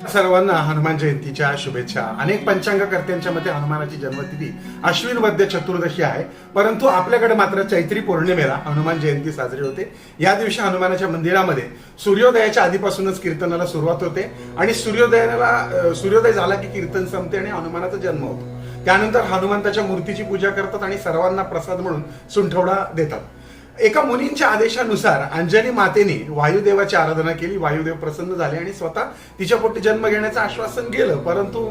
सर्वांना हनुमान जयंतीच्या शुभेच्छा. अनेक पंचांगकर्त्यांच्या मते हनुमानाची जन्मतिथी अश्विन वद्य चतुर्दशी आहे. परंतु आपल्याकडे मात्र चैत्री पौर्णिमेला हनुमान जयंती साजरी होते. या दिवशी हनुमानाच्या मंदिरामध्ये सूर्योदयाच्या आधीपासूनच कीर्तनाला सुरुवात होते आणि सूर्योदयाला सूर्योदय झाला की कीर्तन संपते आणि हनुमानाचा जन्म होतो. त्यानंतर हनुमंताच्या मूर्तीची पूजा करतात आणि सर्वांना प्रसाद म्हणून सुंठवडा देतात. एका मुनींच्या आदेशानुसार अंजनी मातेने वायुदेवाची आराधना केली. वायुदेव प्रसन्न झाले आणि स्वतः तिच्या पोटी जन्म घेण्याचं आश्वासन गेलं. परंतु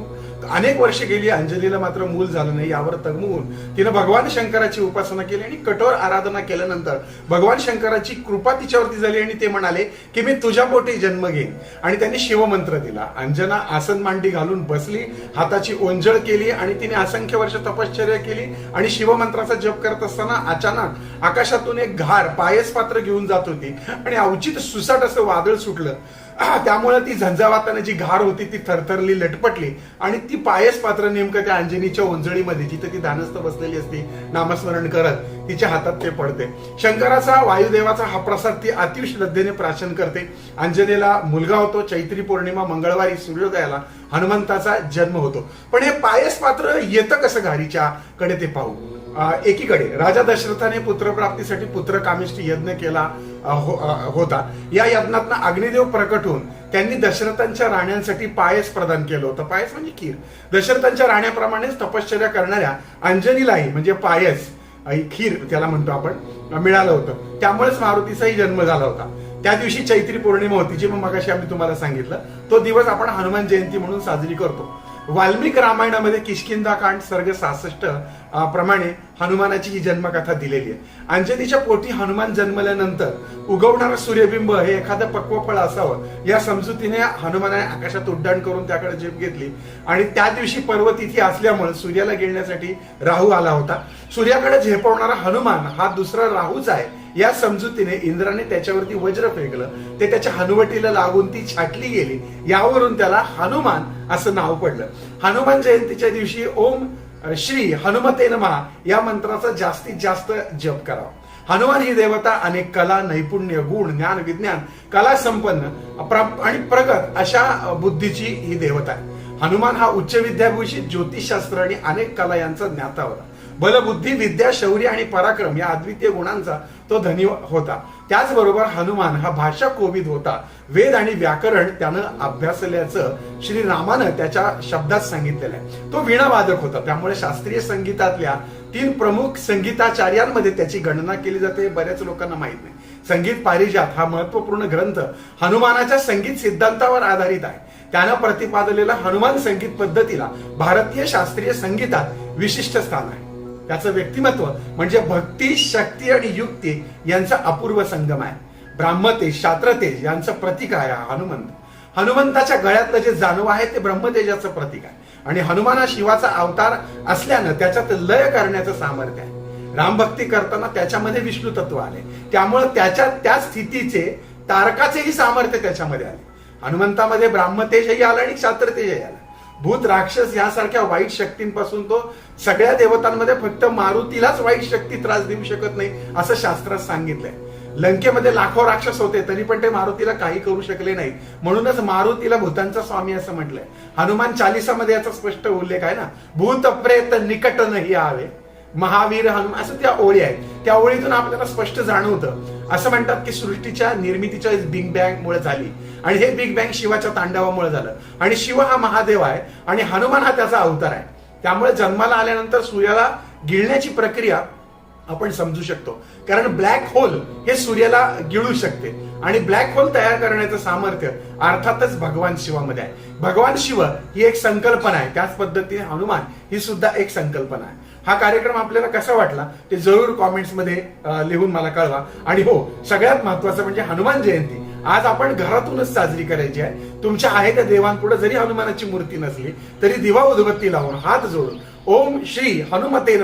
अनेक वर्षे गेली अंजलीला मात्र मूल झालं नाही. यावर तगमून तिनं भगवान शंकराची उपासना केली आणि कठोर आराधना केल्यानंतर भगवान शंकराची कृपा तिच्यावरती झाली आणि ते म्हणाले की मी तुझ्या पोटी जन्म घेईन. आणि त्यांनी शिवमंत्र दिला. अंजना आसन मांडी घालून बसली हाताची ओंजळ केली आणि तिने असंख्य वर्ष तपश्चर्या केली आणि शिवमंत्राचा जप करत असताना अचानक आकाशातून एक घार पायस पात्र घेऊन जात होती आणि अवचित सुसाट असं वादळ सुटलं. त्यामुळे ती झंझावाताने जी घार होती ती थरथरली लटपटली. आणि ती पायस पात्र नेमकं त्या अंजनीच्या ओंजळीमध्ये जिथे ती दानस्थ बसलेली असती नामस्मरण करत तिच्या हातात ते पडते. शंकराचा वायुदेवाचा हा प्रसाद ती अतिव श्रद्धेने प्राशन करते. अंजनेला मुलगा होतो चैत्री पौर्णिमा मंगळवारी सूर्योदयाला हनुमंताचा जन्म होतो. पण हे पायस पात्र येतं कसं घारीच्या कडे ते पाहू? एकीकडे राजा दशरथाने पुत्रप्राप्तीसाठी पुत्र कामिष्ठी यज्ञ केला हो- होता. या यज्ञातनं अग्निदेव प्रकट होऊन त्यांनी दशरथांच्या राण्यांसाठी पायस प्रदान केलं होतं. पायस म्हणजे खीर. दशरथांच्या राण्याप्रमाणेच तपश्चर्या करणाऱ्या अंजनीलाही म्हणजे पायस खीर त्याला म्हणतो आपण मिळालं होतं. त्यामुळेच मारुतीचाही जन्म झाला होता. त्या दिवशी चैत्री पौर्णिमा होती जी मग मगाशी आम्ही तुम्हाला सांगितलं. तो दिवस आपण हनुमान जयंती म्हणून साजरी करतो. वाल्मिक रामायणामध्ये किशकिंदा कांड सर्ग सहासष्ट प्रमाणे हनुमानाची ही जन्मकथा दिलेली आहे. अंजनीच्या पोटी हनुमान जन्मल्यानंतर उगवणारं सूर्यबिंब हे एखादं पक्व फळ असावं या समजुतीने हनुमानाने आकाशात उड्डाण करून त्याकडे झेप घेतली. आणि त्या दिवशी पर्वतिथी असल्यामुळे सूर्याला गिळण्यासाठी राहू आला होता. सूर्याकडे झेपवणारा हनुमान हा दुसरा राहूच आहे. या समजुतीने इंद्राने त्याच्यावरती वज्र फेकलं. ते त्याच्या हनुवटीला लागून ती छाटली गेली. यावरून त्याला हनुमान असं नाव पडलं. हनुमान जयंतीच्या दिवशी ओम श्री हनुमते नमः या मंत्राचा जास्तीत जास्त जप करावा. हनुमान ही देवता अनेक कला नैपुण्य गुण ज्ञान विज्ञान कला संपन्न प्र- आणि प्रगत अशा बुद्धीची ही देवता आहे हनुमान हा उच्च विद्याभूषित ज्योतिषशास्त्र आणि अनेक कला यांचा ज्ञाता होता. बलबुद्धी विद्या शौर्य आणि पराक्रम या अद्वितीय गुणांचा तो धनी होता. त्याचबरोबर हनुमान हा भाषा कोविद होता. वेद आणि व्याकरण त्यानं अभ्यासल्याचं श्री रामानं त्याच्या शब्दात सांगितलेलं आहे. तो वीणावादक होता. त्यामुळे शास्त्रीय संगीतातल्या तीन प्रमुख संगीताचार्यांमध्ये त्याची गणना केली जाते हे बऱ्याच लोकांना माहीत नाही. संगीत पारिजात हा महत्त्वपूर्ण ग्रंथ हनुमानाच्या संगीत सिद्धांतावर आधारित आहे. त्यानं प्रतिपादलेला हनुमान संगीत पद्धतीला भारतीय शास्त्रीय संगीतात विशिष्ट स्थान आहे. त्याचं व्यक्तिमत्व म्हणजे भक्ती शक्ती आणि युक्ती यांचा अपूर्व संगम आहे. ब्राह्मतेज शास्त्रतेज यांचं प्रतीक आहे हनुमंत. हनुमंताच्या गळ्यातलं जे जानव आहे ते ब्रह्मतेजाचं प्रतीक आहे. आणि हनुमान हा शिवाचा अवतार असल्यानं त्याच्यात लय करण्याचं सामर्थ्य आहे. रामभक्ती करताना त्याच्यामध्ये विष्णू तत्व आले. त्यामुळे त्याच्या त्या स्थितीचे तारकाचेही सामर्थ्य त्याच्यामध्ये आले. हनुमंतामध्ये ब्राह्मतेजही आलं आणि क्षात्रतेजही आलं. भूत राक्षस यासारख्या वाईट शक्तींपासून तो सगळ्या देवतांमध्ये फक्त मारुतीलाच वाईट शक्ती त्रास देऊ शकत नाही असं शास्त्रात सांगितलंय. लंकेमध्ये लाखो राक्षस होते तरी पण ते मारुतीला काही करू शकले नाही. म्हणूनच मारुतीला भूतांचा स्वामी असं म्हटलंय. हनुमान चालिसामध्ये याचा स्पष्ट उल्लेख आहे ना? भूत प्रेत निकट नाही आवे. महावीर हनुमान असं त्या ओळी आहेत. त्या ओळीतून आपल्याला स्पष्ट जाणवतं. असं म्हणतात की सृष्टीच्या निर्मितीच्या बिग बँग मुळे झाली. आणि हे बिग बँग शिवाच्या तांडवामुळे झालं. आणि शिव हा महादेव आहे आणि हनुमान हा त्याचा अवतार आहे. त्यामुळे जन्माला आल्यानंतर सूर्याला गिळण्याची प्रक्रिया आपण समजू शकतो. कारण ब्लॅक होल हे सूर्याला गिळू शकते. आणि ब्लॅक होल तयार करण्याचं सामर्थ्य अर्थातच भगवान शिवामध्ये आहे. भगवान शिव ही एक संकल्पना आहे. त्याच पद्धतीने हनुमान ही सुद्धा एक संकल्पना आहे. हा कार्यक्रम आपल्याला कसा वाटला? ते जरूर कॉमेंट्समध्ये लिहून मला कळवा. आणि हो सगळ्यात महत्वाचं म्हणजे हनुमान जयंती. आज आपण घरातूनच साजरी करायची आहे. तुमच्या आहे त्या देवांपुढे जरी हनुमानाची मूर्ती नसली तरी दिवा उदबत्ती लावून हात जोडून ओम श्री हनुमते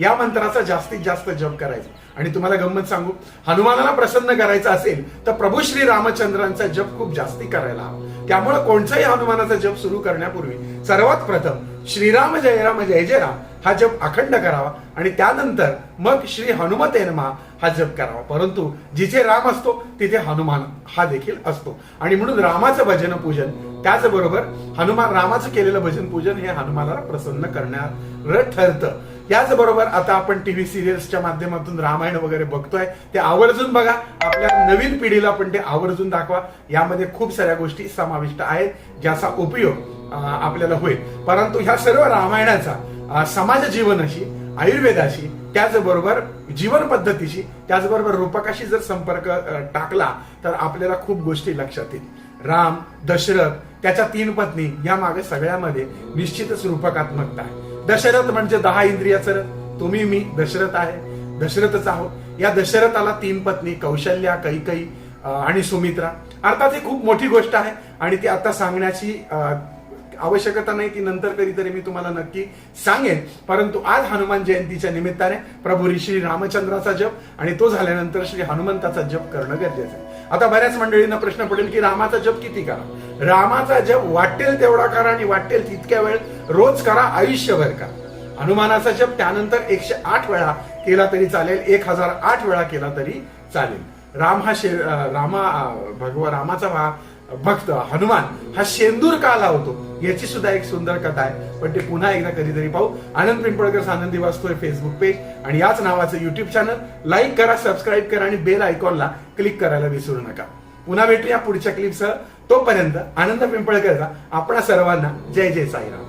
या मंत्राचा जास्तीत जास्त जप करायचा. आणि तुम्हाला गंमत सांगू हनुमानाला प्रसन्न करायचं असेल तर प्रभू श्री रामचंद्रांचा जप खूप जास्ती करायला हवा. त्यामुळे कोणताही हनुमानाचा जप सुरू करण्यापूर्वी सर्वात प्रथम श्रीराम जय राम जय जय राम हा जप अखंड करावा. आणि त्यानंतर मग श्री हनुमते हा जप करावा. परंतु जिथे राम असतो तिथे हनुमान हा देखील असतो. आणि म्हणून रामाचं भजन पूजन त्याचबरोबर हनुमान रामाचं केलेलं भजन पूजन हे हनुमानाला प्रसन्न करणार ठरतं. याचबरोबर आता आपण टीव्ही सिरियल्सच्या माध्यमातून रामायण वगैरे बघतोय. ते आवर्जून बघा. आपल्या नवीन पिढीला पण ते आवर्जून दाखवा. यामध्ये खूप साऱ्या गोष्टी समाविष्ट आहेत ज्याचा उपयोग आपल्याला होईल. परंतु ह्या सर्व रामायणाचा समाज जीवनाशी आयुर्वेदाशी त्याचबरोबर जीवन पद्धतीशी त्याचबरोबर रूपकाशी जर संपर्क टाकला तर आपल्याला खूप गोष्टी लक्षात येईल राम दशरथ त्याच्या तीन पत्नी या मागे सगळ्यामध्ये निश्चितच रूपकात्मकता आहे. दशरथ म्हणजे दहा इंद्रियाचं तुम्ही मी दशरथ आहे. दशरथच आहोत. या दशरथाला तीन पत्नी कौशल्या कैकई आणि सुमित्रा. अर्थात ही खूप मोठी गोष्ट आहे. आणि ती आता सांगण्याची आवश्यकता नाही ती नंतर कधीतरी मी तुम्हाला नक्की सांगेन. परंतु आज हनुमान जयंतीच्या निमित्ताने प्रभू श्री रामचंद्राचा जप आणि तो झाल्यानंतर श्री हनुमंताचा जप करणं गरजेचं आहे. आता बऱ्याच मंडळींना प्रश्न पडेल की रामाचा जप किती करा? रामाचा जप वाटेल तेवढा करा आणि वाटेल तितक्या वेळ रोज करा आयुष्यभर करा. हनुमानाचा जप त्यानंतर एकशे आठ वेळा केला तरी चालेल एक हजार आठ वेळा केला तरी चालेल. राम हा शे रामा भगवान भगवा रामाचा हा भक्त हनुमान हा शेंदूर का लावतो याची सुद्धा एक सुंदर कथा आहे. पण ते पुन्हा एकदा कधीतरी पाहू. आनंद पिंपळकर आनंदी वाचतोय फेसबुक पेज आणि याच नावाचं युट्यूब चॅनल लाईक करा सबस्क्राईब करा आणि बेल आयकॉनला क्लिक करायला विसरू नका. पुन्हा भेटूया पुढच्या क्लिपसह तोपर्यंत आनंद पिंपळकरचा आपणा सर्वांना जय जय साईराम.